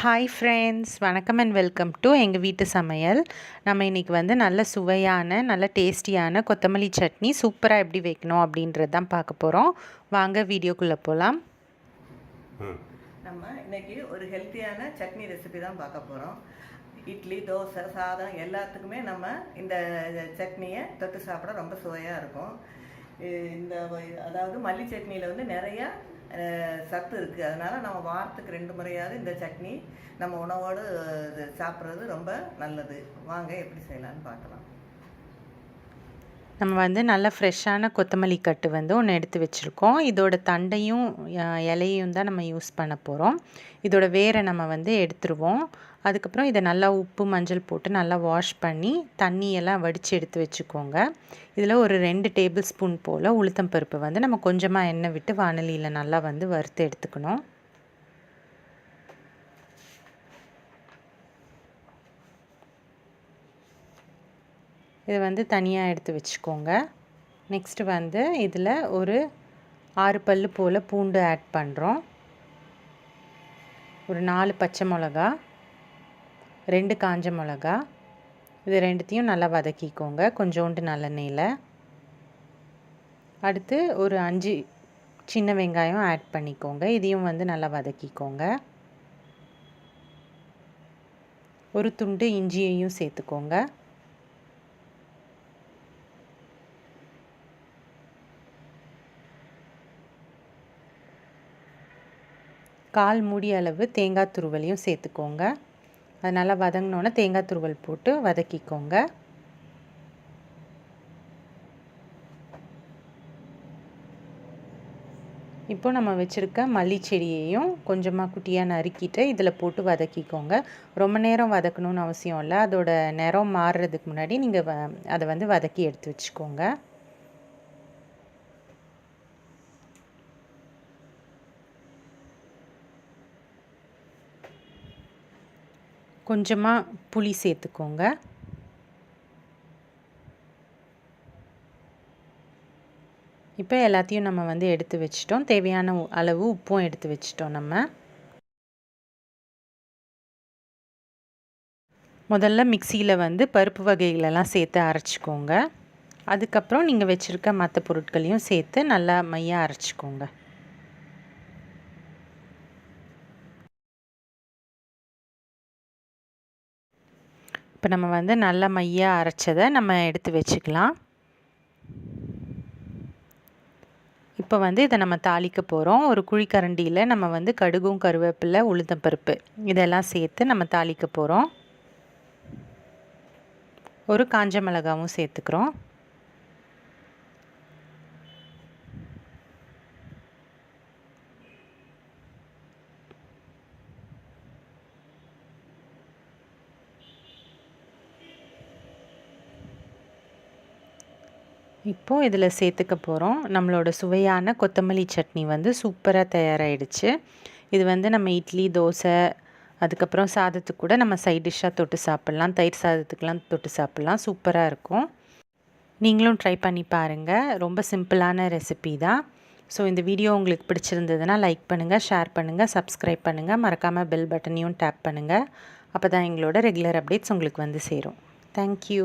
Hi friends வணக்கம் and welcome to எங்கள் வீட்டு சமையல். நம்ம இன்றைக்கி வந்து நல்ல சுவையான நல்ல டேஸ்டியான கொத்தமல்லி சட்னி சூப்பராக எப்படி வைக்கணும் அப்படின்றது தான் பார்க்க போகிறோம் வாங்க வீடியோக்குள்ளே போகலாம் நம்ம இன்னைக்கு ஒரு ஹெல்த்தியான சட்னி ரெசிபி தான் பார்க்க போகிறோம் இட்லி தோசை சாதம் எல்லாத்துக்குமே நம்ம இந்த சட்னியை தொட்டு சாப்பிட ரொம்ப சுவையாக இருக்கும். இந்த அதாவது மல்லி சட்னியில் வந்து நிறையா சத்து இருக்குது அதனால் நம்ம வாரத்துக்கு ரெண்டு முறையாவது இந்த சட்னி நம்ம உணவோடு இது சாப்பிட்றது ரொம்ப நல்லது. வாங்க எப்படி செய்யலாம்னு பார்க்கலாம். நம்ம வந்து நல்ல ஃப்ரெஷ்ஷான கொத்தமல்லி கட்டு வந்து ஒன்று எடுத்து வச்சுருக்கோம். இதோட தண்டையும் இலையும் தான் நம்ம யூஸ் பண்ண போகிறோம் இதோட வேரை நம்ம வந்து எடுத்துருவோம். அதுக்கப்புறம் இதை நல்லா உப்பு மஞ்சள் போட்டு நல்லா வாஷ் பண்ணி தண்ணியெல்லாம் வடித்து எடுத்து வச்சுக்கோங்க. இதில் ஒரு ரெண்டு டேபிள் ஸ்பூன் போல் உளுத்தம் பருப்பு வந்து நம்ம கொஞ்சமாக எண்ணெய் விட்டு வானலியில் நல்லா வந்து வறுத்து எடுத்துக்கணும். இதை வந்து தனியாக எடுத்து வச்சுக்கோங்க. நெக்ஸ்ட்டு வந்து இதில் ஒரு ஆறு பல் போல் பூண்டு ஆட் பண்ணுறோம் ஒரு நாலு பச்சை மிளகா ரெண்டு காஞ்ச மிளகா இது ரெண்டுத்தையும் நல்லா வதக்கிக்கோங்க கொஞ்சோண்டு நல்லெண்ணெயில். அடுத்து ஒரு அஞ்சு சின்ன வெங்காயம் ஆட் பண்ணிக்கோங்க இதையும் வந்து நல்லா வதக்கிக்கோங்க. ஒரு துண்டு இஞ்சியையும் சேர்த்துக்கோங்க. கால் மூடி அளவு தேங்காய் துருவலையும் சேர்த்துக்கோங்க. அது நல்லா வதங்கினோன்னே தேங்காய் துருவல் போட்டு வதக்கிக்கோங்க. இப்போ நம்ம வச்சுருக்க மல்லி செடியையும் கொஞ்சமாக குட்டியாக நறுக்கிட்டு இதில் போட்டு வதக்கிக்கோங்க. ரொம்ப நேரம் வதக்கணும்னு அவசியம் இல்லை. அதோட நிறம் மாறுறதுக்கு முன்னாடி நீங்கள் வ அதை வந்து வதக்கி எடுத்து வச்சுக்கோங்க. கொஞ்சமாக புளி சேர்த்துக்கோங்க. இப்போ எல்லாத்தையும் நம்ம வந்து எடுத்து வச்சிட்டோம். தேவையான அளவு உப்பும் எடுத்து வச்சிட்டோம் நம்ம. முதல்ல மிக்சியில் வந்து பருப்பு வகைகளெல்லாம் சேர்த்து அரைச்சிக்கோங்க. அதுக்கப்புறம் நீங்கள் வச்சுருக்க மற்ற பொருட்களையும் சேர்த்து நல்லா மையாக அரைச்சிக்கோங்க. இப்போ நம்ம வந்து நல்ல மையாக அரைச்சதை நம்ம எடுத்து வச்சுக்கலாம். இப்போ வந்து இதை நம்ம தாளிக்க போகிறோம் ஒரு குழிக்கரண்டியில் நம்ம வந்து கடுகும் கருவேப்பிலை உளுந்தம்பருப்பு இதெல்லாம் சேர்த்து நம்ம தாளிக்க போகிறோம் ஒரு காஞ்ச மிளகாவும் சேர்த்துக்கிறோம். இப்போது இதில் சேர்த்துக்க போகிறோம். நம்மளோட சுவையான கொத்தமல்லி சட்னி வந்து சூப்பராக தயாராகிடுச்சு இது வந்து நம்ம இட்லி தோசை அதுக்கப்புறம் சாதத்துக்கு கூட நம்ம சைட் டிஷ்ஷாக தொட்டு சாப்பிட்லாம். தயிர் சாதத்துக்கெலாம் தொட்டு சாப்பிட்லாம். சூப்பராக இருக்கும். நீங்களும் ட்ரை பண்ணி பாருங்கள் ரொம்ப சிம்பிளான ரெசிபி தான். ஸோ இந்த வீடியோ உங்களுக்கு பிடிச்சிருந்ததுன்னா லைக் பண்ணுங்கள் ஷேர் பண்ணுங்கள் சப்ஸ்கிரைப் பண்ணுங்கள் மறக்காமல் பெல் பட்டனையும் டேப் பண்ணுங்கள் அப்போ தான் எங்களோட ரெகுலர் அப்டேட்ஸ் உங்களுக்கு வந்து சேரும். தேங்க்யூ